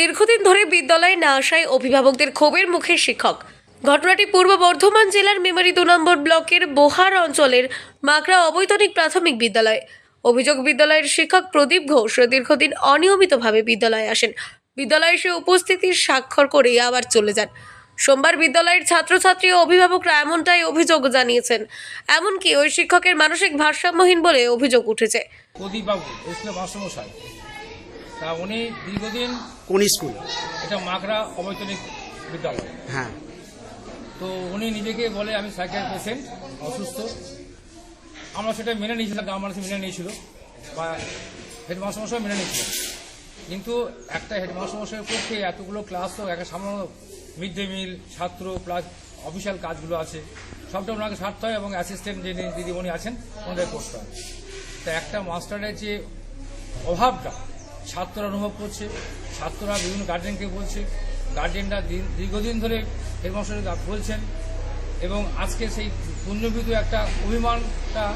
দীর্ঘদিন ধরে বিদ্যালয়ে না আসায় অভিভাবকদের ক্ষোভের মুখে শিক্ষক। ঘটনাটি পূর্ব বর্ধমান জেলার মেমারি দু নম্বর ব্লকের বোহার অঞ্চলের মাকড়া অবৈতনিক প্রাথমিক বিদ্যালয়। অভিযোগ, বিদ্যালয়ের শিক্ষক প্রদীপ ঘোষ দীর্ঘদিন অনিয়মিতভাবে বিদ্যালয়ে আসেন। বিদ্যালয়ে সে উপস্থিতির স্বাক্ষর করে আবার চলে যান। সোমবার বিদ্যালয়ের ছাত্রছাত্রী ও অভিভাবকরা এমনটাই অভিযোগ জানিয়েছেন। এমনকি ওই শিক্ষকের মানসিক ভারসাম্যহীন বলে অভিযোগ উঠেছে। এসলে মাস্টারমশাই তা উনি দীর্ঘদিন কোন স্কুল? এটা মাকড়া অবৈতনিক বিদ্যালয়। হ্যাঁ। তো উনি নিজেকে বলে আমি সাইকেল পেশেন্ট অসুস্থ। আমরা সেটা মেনে নিয়েছিলাম গ্রাম মানুষ মেনে নিয়েছিল বা হেডমাস্টারমশাই মেনে নিয়েছিল। কিন্তু একটা হেডমাস্টারমশাইয়ের পক্ষে এতগুলো ক্লাস তো একটা সামান্য মিড ডে মিল ছাত্র প্লাস অফিসিয়াল কাজগুলো আছে সবটা ওনাকে সারতে হয় এবং অ্যাসিস্ট্যান্ট যে দিদিমণি আছেন ওনাদের করতে হয়। তা একটা মাস্টারের যে অভাবটা ছাত্ররা অনুভব করছে, ছাত্ররা বিভিন্ন গার্জেনকে বলছে। গার্জেনরা দীর- দীর্ঘদিন ধরে হেডমাস্টারকে বলছেন এবং আজকে সেই পুণ্যভূত একটা অভিমানটা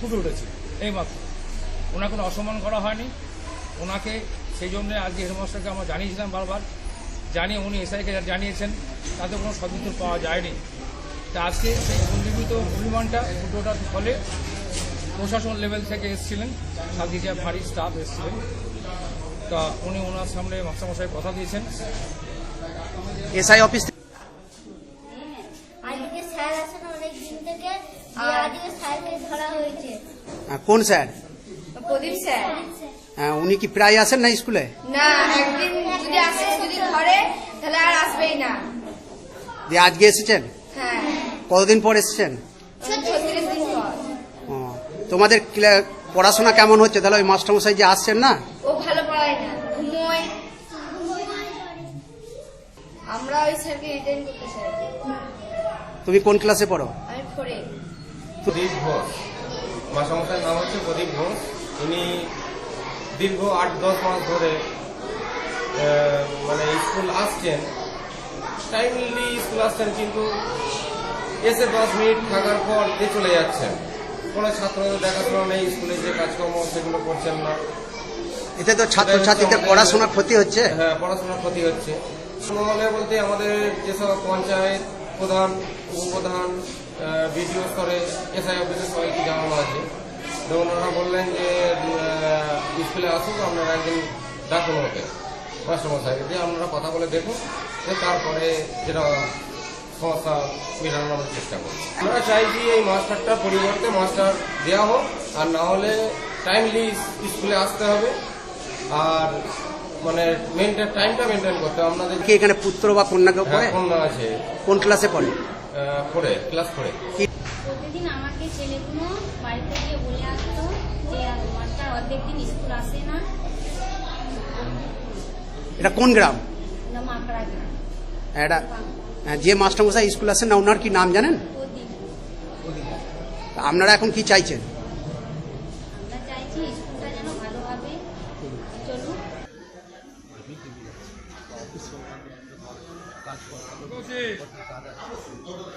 ফুটে উঠেছে এইমাত্র। ওনাকে কোনো অসম্মান করা হয়নি। ওনাকে সেই জন্য আজকে হেডমাস্টারকে আমরা জানিয়েছিলাম বারবার। জানিয়ে উনি এসআইকে জানিয়েছেন, তাতে কোনো সদুত্তর পাওয়া যায়নি। তা আজকে সেই পুণ্যভূত অভিমানটা ফুটে ওঠার ফলে প্রশাসন লেভেল থেকে এসেছিলেন। সাদিজা ভারী স্টাফ এসেছিলেন। তা উনি ওনার সামনে মাস্টারমশাই কথা দিয়েছেন। এসআই অফিস থেকে- আজকে স্যার আসেন অনেক দিন থেকে আজকে স্যারকে ধরা হয়েছে। কোন স্যার? প্রদীপ স্যার। আহ, উনি কি প্রায় আসেন না স্কুলে? না একদিন যদি আসে যদি ধরে তাহলে আর আসবেই না। যে আজকে এসেছেন? হ্যাঁ। কতদিন পর এসেছেন? তোমাদের পড়াশোনা কেমন হচ্ছে? তাহলে ওই মাস্টারমশাই যে আসছেন না ও ভালো পড়ায় না ঘুমোয় আমরা ওই স্যারকে রিটার্ন করতে চাই। তুমি কোন ক্লাসে পড়ো? আমি ফোরে প্রদীপ ঘোষ। মাসামশাইয়ের নাম হচ্ছে প্রদীপ ঘোষ। উনি দীর্ঘ আট দশ মাস ধরে মানে স্কুল আসছেন। টাইমলি স্কুল আসছেন কিন্তু এসে দশ মিনিট থাকার পর দিয়ে চলে যাচ্ছেন। কোনো ছাত্রদের দেখাশোনা নেই স্কুলে যে কাজকর্ম সেগুলো করছেন না। এতে তো ছাত্রছাত্রীদের পড়াশোনার ক্ষতি হচ্ছে? হ্যাঁ পড়াশোনার ক্ষতি হচ্ছে। মহলে বলতে আমাদের যেসব পঞ্চায়েত প্রধান, উপপ্রধান বিডিও স্তরে, এসআই অফিসে সবাইকে জানানো আছে। তো ওনারা বললেন যে স্কুলে আসুক আপনারা একদিন ডাকুন ওকে মাস্টারমশাইকে দিয়ে আপনারা কথা বলে দেখুন যে তারপরে যেটা সমস্যা মেটানোর চেষ্টা করব। আমরা চাইছি এই মাস্টারটার পরিবর্তে মাস্টার দেওয়া হোক, আর না হলে টাইমলি স্কুলে আসতে হবে। আর মানে মেনটেন টাইমটা মেনটেন করতে হবে আপনাদের কি এখানে পুত্র বা কন্যা কেউ পড়ে? হ্যাঁ, কন্যা আছে। কোন ক্লাসে পড়ে? পড়ে ক্লাস পড়ে। প্রতিদিন আমাকে ছেলেগুলো বাড়িতে গিয়ে বলে আসতো যে মাস্টার অর্ধেক দিন স্কুল আসে না। এটা কোন গ্রাম? এটা আহ, যে মাস্টারমশাই স্কুল আসেন না ওনার কি নাম জানেন? আপনারা এখন কি চাইছেন? আমরা চাইছি স্কুলটা যেন ভালোভাবে চলুক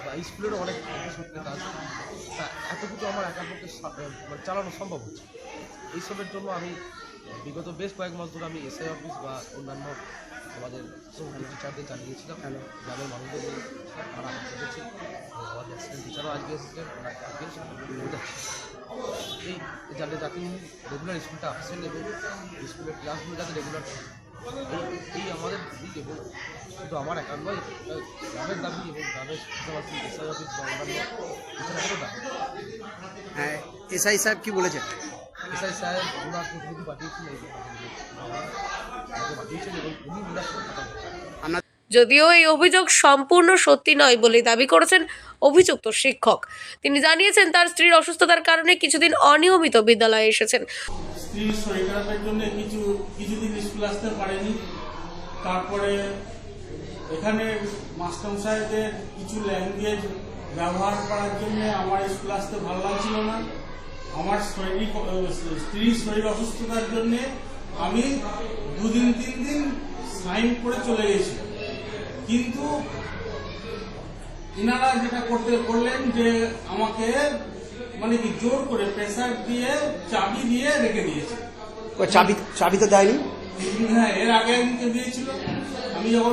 বা স্কুলেরও অনেক কাজ তা এতটুকু আমার একার পক্ষে মানে চালানো সম্ভব হচ্ছে এইসবের জন্য আমি বিগত বেশ কয়েক মাস ধরে আমি এসআই অফিস বা অন্যান্য আমাদের টিচারদের জানিয়েছিলাম গ্রামের মানুষদের তারা এসেছে আমাদের টিচারও আজকে এসেছেন এই যাতে যাতে রেগুলার স্কুলটা আসছেন এবং স্কুলের ক্লাসগুলো যাতে রেগুলার পাশাপাশি এসআই সাহেব কি বলেছেন এসআই সাহেব যদিও এই অভিযোগ সম্পূর্ণ সত্যি নয় বলে দাবি করেছেন অভিযুক্ত শিক্ষক। তিনি জানিয়েছেন, তার স্ত্রীর অসুস্থতার কারণে কিছুদিন অনিয়মিত বিদ্যালয়ে এসেছেন। স্ত্রীর শরীর খারাপের জন্য কিছু কিছুদিন স্কুল আসতে পারেনি। তারপরে এখানে মাস্টারমশাইদের কিছু ল্যাঙ্গুয়েজ ব্যবহার করার জন্য আমার স্কুল আসতে ভালো লাগছিল না। আমার শরীর স্ত্রীর শরীর অসুস্থতার জন্যে আমি দুদিন, তিন দিন সাইন করে চলে গেছি। কিন্তু ইনারা যেটা করতে, করলেন যে আমাকে মানে কি জোর করে প্রেসার দিয়ে চাবি দিয়ে রেখে দিয়েছে। চাবি চাবি তো দেয়নি? হ্যাঁ এর আগে একদিনকে দিয়েছিল। আমি যখন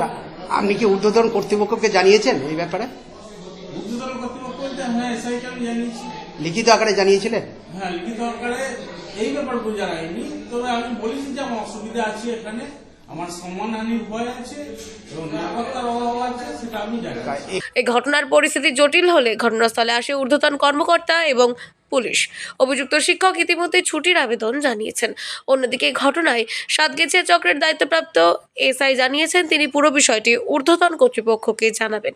আপনি কি ঊর্ধ্বতন কর্তৃপক্ষকে জানিয়েছেন এই ব্যাপারে? উদ্যোতন কর্তৃপক্ষ হ্যাঁ এসআইকে আমি জানিয়েছি। লিখিত আকারে জানিয়েছিলেন হ্যাঁ লিখিত আকারে এই ব্যাপারগুলো জানাইনি তবে আমি বলেছি যে আমার অসুবিধা আছে এখানে। আমার সম্মানহানির ভয় আছে এবং নিরাপত্তার অভাব আছে সেটা আমি জানি। এই ঘটনার পরিস্থিতি জটিল হলে ঘটনাস্থলে আসে ঊর্ধ্বতন কর্মকর্তা এবং পুলিশ। অভিযুক্ত শিক্ষক ইতিমধ্যে ছুটির আবেদন জানিয়েছেন। অন্যদিকে ঘটনায় সাতগেছিয়া চক্রের দায়িত্বপ্রাপ্ত এসআই জানিয়েছেন, তিনি পুরো বিষয়টি ঊর্ধ্বতন কর্তৃপক্ষকে জানাবেন।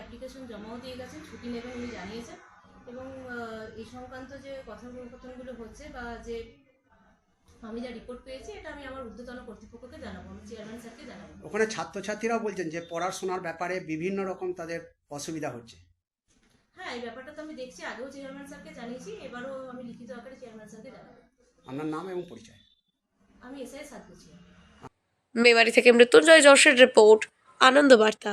একটা ছুটি জানিয়েছেন। এবং এই সংক্রান্ত যে কথোপকথনগুলো হচ্ছে বা যে আমি যা রিপোর্ট পেয়েছি এটা আমি আমার ঊর্ধ্বতন কর্তৃপক্ষকে জানাব আমি চেয়ারম্যান স্যারকে জানাব। ওখানে ছাত্রছাত্রীরাও বলছেন যে পড়াশোনার ব্যাপারে বিভিন্ন রকম তাদের অসুবিধা হচ্ছে। হ্যাঁ এই ব্যাপারটা তো আমি দেখছি আগেও চেয়ারম্যান স্যারকে জানিয়েছি এবারও আমি লিখিত আকারে চেয়ারম্যান স্যারকে জানাব। আপনার নাম এবং পরিচয়? আমি এসআই সাত বলছি মেমারি থেকে মৃত্যুঞ্জয় যশের রিপোর্ট আনন্দ বার্তা।